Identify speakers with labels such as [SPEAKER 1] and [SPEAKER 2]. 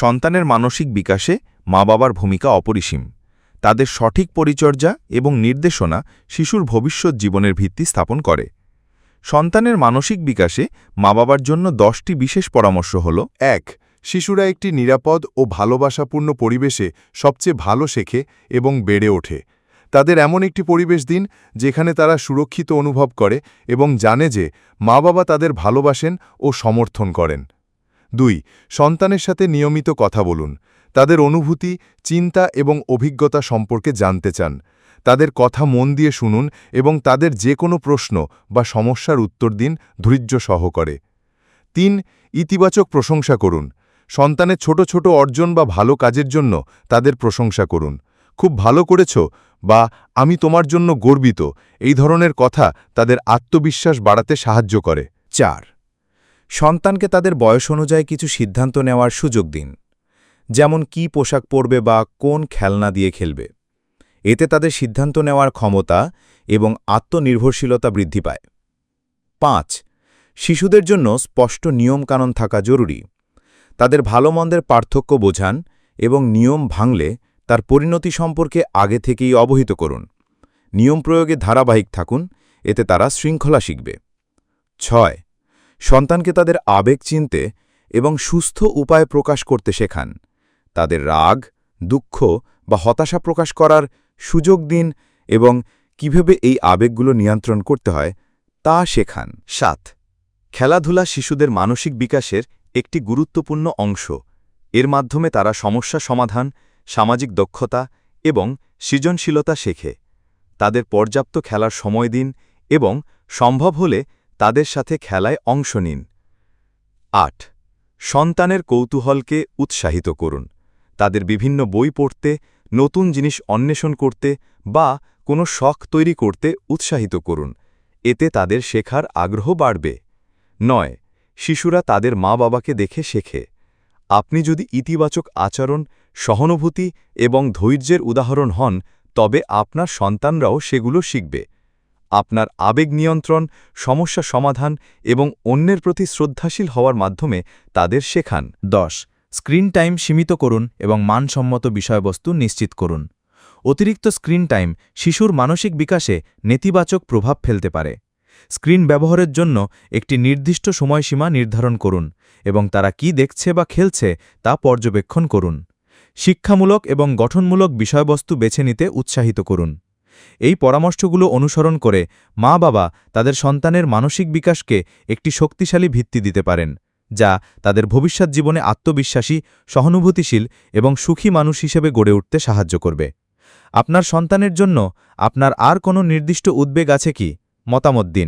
[SPEAKER 1] সন্তানের মানসিক বিকাশে মা বাবার ভূমিকা অপরিসীম। তাদের সঠিক পরিচর্যা এবং নির্দেশনা শিশুর ভবিষ্যৎ জীবনের ভিত্তি স্থাপন করে। সন্তানের মানসিক বিকাশে মা বাবার জন্য দশটি বিশেষ পরামর্শ হল,
[SPEAKER 2] এক, শিশুরা একটি নিরাপদ ও ভালোবাসাপূর্ণ পরিবেশে সবচেয়ে ভালো শেখে এবং বেড়ে ওঠে। তাদের এমন একটি পরিবেশ দিন, যেখানে তারা সুরক্ষিত অনুভব করে এবং জানে যে মা বাবা তাদের ভালোবাসেন ও সমর্থন করেন। দুই, সন্তানের সাথে নিয়মিত কথা বলুন। তাদের অনুভূতি, চিন্তা এবং অভিজ্ঞতা সম্পর্কে জানতে চান। তাদের কথা মন দিয়ে শুনুন এবং তাদের যে কোনো প্রশ্ন বা সমস্যার উত্তর দিন ধৈর্য সহকারে। তিন, ইতিবাচক প্রশংসা করুন। সন্তানের ছোট ছোট অর্জন বা ভালো কাজের জন্য তাদের প্রশংসা করুন। খুব ভালো করেছ বা আমি তোমার জন্য গর্বিত, এই ধরনের কথা তাদের আত্মবিশ্বাস বাড়াতে সাহায্য করে।
[SPEAKER 3] চার সন্তানকে তাদের বয়স অনুযায়ী কিছু সিদ্ধান্ত নেওয়ার সুযোগ দিন। যেমন কি পোশাক পরবে বা কোন খেলনা দিয়ে খেলবে। এতে তাদের সিদ্ধান্ত নেওয়ার ক্ষমতা এবং আত্মনির্ভরশীলতা বৃদ্ধি পায়। পাঁচ, শিশুদের জন্য স্পষ্ট নিয়মকানুন থাকা জরুরি। তাদের ভালো মন্দের পার্থক্য বোঝান এবং নিয়ম ভাঙলে তার পরিণতি সম্পর্কে আগে থেকেই অবহিত করুন। নিয়ম প্রয়োগে ধারাবাহিক থাকুন, এতে তারা শৃঙ্খলা শিখবে। ছয় সন্তানকে তাদের আবেগ চিনতে এবং সুস্থ উপায় প্রকাশ করতে শেখান। তাদের রাগ, দুঃখ বা হতাশা প্রকাশ করার সুযোগ দিন এবং কীভাবে এই আবেগগুলো নিয়ন্ত্রণ করতে হয় তা শেখান। সাত, খেলাধুলা শিশুদের মানসিক বিকাশের একটি গুরুত্বপূর্ণ অংশ। এর মাধ্যমে তারা সমস্যা সমাধান, সামাজিক দক্ষতা এবং সৃজনশীলতা শেখে। তাদের পর্যাপ্ত খেলার সময় দিন এবং সম্ভব হলে তাদের সাথে খেলায় অংশ নিন। আট, সন্তানের কৌতূহলকে উৎসাহিত করুন। তাদের বিভিন্ন বই পড়তে, নতুন জিনিস অন্বেষণ করতে বা কোনো শখ তৈরি করতে উৎসাহিত করুন। এতে তাদের শেখার আগ্রহ বাড়বে। নয়, শিশুরা তাদের মা বাবাকে দেখে শেখে। আপনি যদি ইতিবাচক আচরণ, সহানুভূতি এবং ধৈর্যের উদাহরণ হন, তবে আপনার সন্তানরাও সেগুলো শিখবে। আপনার আবেগ নিয়ন্ত্রণ, সমস্যা সমাধান এবং অন্যের প্রতি শ্রদ্ধাশীল হওয়ার মাধ্যমে তাদের শেখান।
[SPEAKER 4] দশ, স্ক্রিন টাইম সীমিত করুন এবং মানসম্মত বিষয়বস্তু নিশ্চিত করুন। অতিরিক্ত স্ক্রিন টাইম শিশুর মানসিক বিকাশে নেতিবাচক প্রভাব ফেলতে পারে। স্ক্রিন ব্যবহারের জন্য একটি নির্দিষ্ট সময়সীমা নির্ধারণ করুন এবং তারা কি দেখছে বা খেলছে তা পর্যবেক্ষণ করুন। শিক্ষামূলক এবং গঠনমূলক বিষয়বস্তু বেছে নিতে উৎসাহিত করুন। এই পরামর্শগুলো অনুসরণ করে মা বাবা তাদের সন্তানের মানসিক বিকাশকে একটি শক্তিশালী ভিত্তি দিতে পারেন, যা তাদের ভবিষ্যৎ জীবনে আত্মবিশ্বাসী, সহানুভূতিশীল এবং সুখী মানুষ হিসেবে গড়ে উঠতে সাহায্য করবে। আপনার সন্তানের জন্য আপনার আর কোনো নির্দিষ্ট উদ্বেগ আছে কি? মতামত দিন।